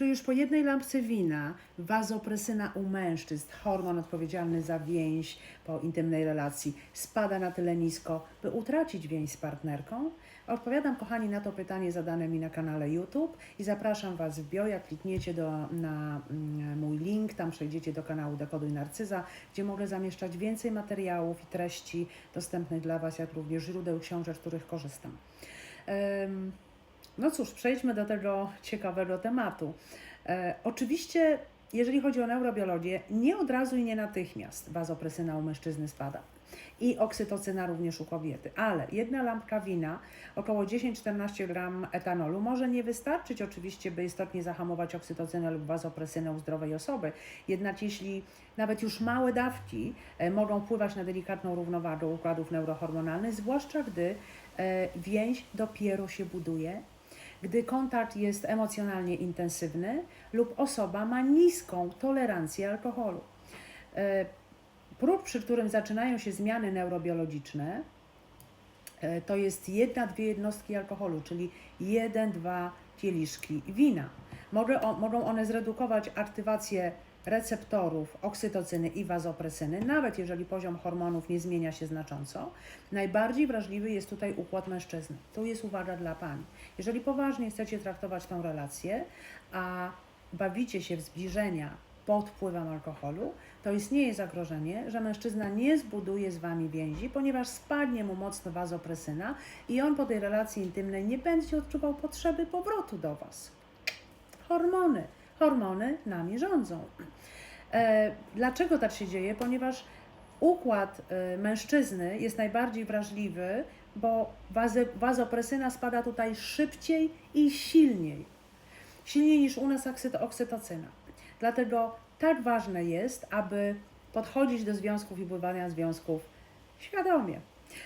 Czy już po jednej lampce wina wazopresyna u mężczyzn, hormon odpowiedzialny za więź po intymnej relacji, spada na tyle nisko, by utracić więź z partnerką? Odpowiadam, kochani, na to pytanie zadane mi na kanale YouTube i zapraszam Was w bio, jak klikniecie do, na mm, mój link, tam przejdziecie do kanału Dekoduj Narcyza, gdzie mogę zamieszczać więcej materiałów i treści dostępnych dla Was, jak również źródeł książek, z których korzystam. Em, no cóż, przejdźmy do tego ciekawego tematu. E, oczywiście, jeżeli chodzi o neurobiologię, nie od razu i nie natychmiast wazopresyna u mężczyzny spada. I oksytocyna również u kobiety. Ale jedna lampka wina, około 10-14 gram etanolu, może nie wystarczyć oczywiście, by istotnie zahamować oksytocynę lub wazopresynę u zdrowej osoby. Jednak jeśli nawet już małe dawki e, mogą wpływać na delikatną równowagę układów neurohormonalnych, zwłaszcza gdy e, więź dopiero się buduje gdy kontakt jest emocjonalnie intensywny lub osoba ma niską tolerancję alkoholu. E, Próg, przy którym zaczynają się zmiany neurobiologiczne, e, to jest jedna, dwie jednostki alkoholu, czyli jeden, dwa kieliszki wina. O, mogą one zredukować aktywację receptorów oksytocyny i wazopresyny, nawet jeżeli poziom hormonów nie zmienia się znacząco. Najbardziej wrażliwy jest tutaj układ mężczyzny. Tu jest uwaga dla Pani. Jeżeli poważnie chcecie traktować tą relację, a bawicie się w zbliżenia pod wpływem alkoholu, to istnieje zagrożenie, że mężczyzna nie zbuduje z Wami więzi, ponieważ spadnie mu mocno wazopresyna i on po tej relacji intymnej nie będzie odczuwał potrzeby powrotu do Was. Hormony. Hormony nami rządzą. E, dlaczego tak się dzieje? Ponieważ układ e, mężczyzny jest najbardziej wrażliwy, bo wazopresyna spada tutaj szybciej i silniej. Silniej niż u nas oksyto- oksytocyna. Dlatego tak ważne jest, aby podchodzić do związków i budowania związków świadomie.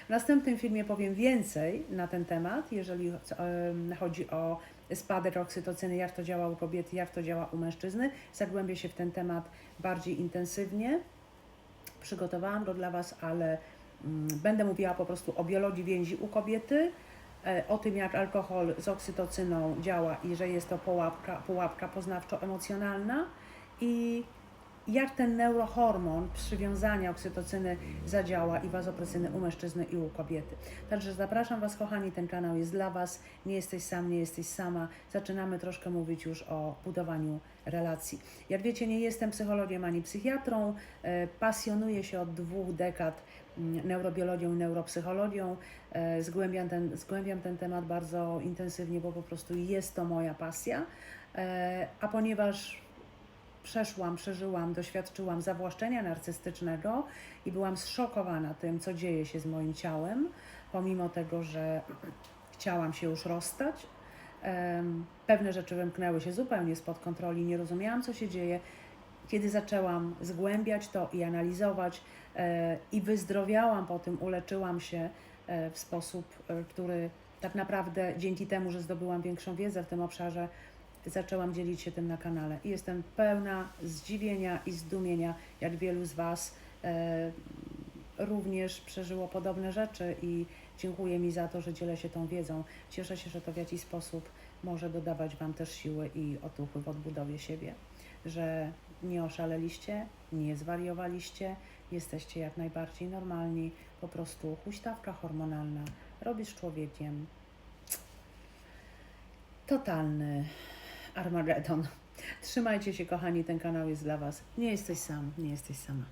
W następnym filmie powiem więcej na ten temat, jeżeli em, chodzi o spadek oksytocyny, jak to działa u kobiety, jak to działa u mężczyzny. Zagłębię się w ten temat bardziej intensywnie. Przygotowałam go dla Was, ale mm, będę mówiła po prostu o biologii więzi u kobiety, e, o tym, jak alkohol z oksytocyną działa i że jest to pułapka, pułapka poznawczo-emocjonalna i jak ten neurohormon przywiązania oksytocyny zadziała i wazopresyny u mężczyzny i u kobiety. Także zapraszam Was, kochani, ten kanał jest dla Was. Nie jesteś sam, nie jesteś sama. Zaczynamy troszkę mówić już o budowaniu relacji. Jak wiecie, nie jestem psychologiem ani psychiatrą. E, Pasjonuję się od dwóch dekad mm, neurobiologią i neuropsychologią. E, Zgłębiam ten, zgłębiam ten temat bardzo intensywnie, bo po prostu jest to moja pasja. E, A ponieważ przeszłam, przeżyłam, doświadczyłam zawłaszczenia narcystycznego i byłam zszokowana tym, co dzieje się z moim ciałem, pomimo tego, że chciałam się już rozstać. Pewne rzeczy wymknęły się zupełnie spod kontroli, nie rozumiałam, co się dzieje. Kiedy zaczęłam zgłębiać to i analizować e, i wyzdrowiałam po tym, uleczyłam się e, w sposób, e, który tak naprawdę dzięki temu, że zdobyłam większą wiedzę w tym obszarze, zaczęłam dzielić się tym na kanale. I jestem pełna zdziwienia i zdumienia, jak wielu z Was e, również przeżyło podobne rzeczy i dziękuję mi za to, że dzielę się tą wiedzą. Cieszę się, że to w jakiś sposób może dodawać Wam też siły i otuchy w odbudowie siebie, że nie oszaleliście, nie zwariowaliście, jesteście jak najbardziej normalni, po prostu huśtawka hormonalna robi z człowiekiem totalny Armagedon. Trzymajcie się, kochani, ten kanał jest dla Was. Nie jesteś sam, nie jesteś sama.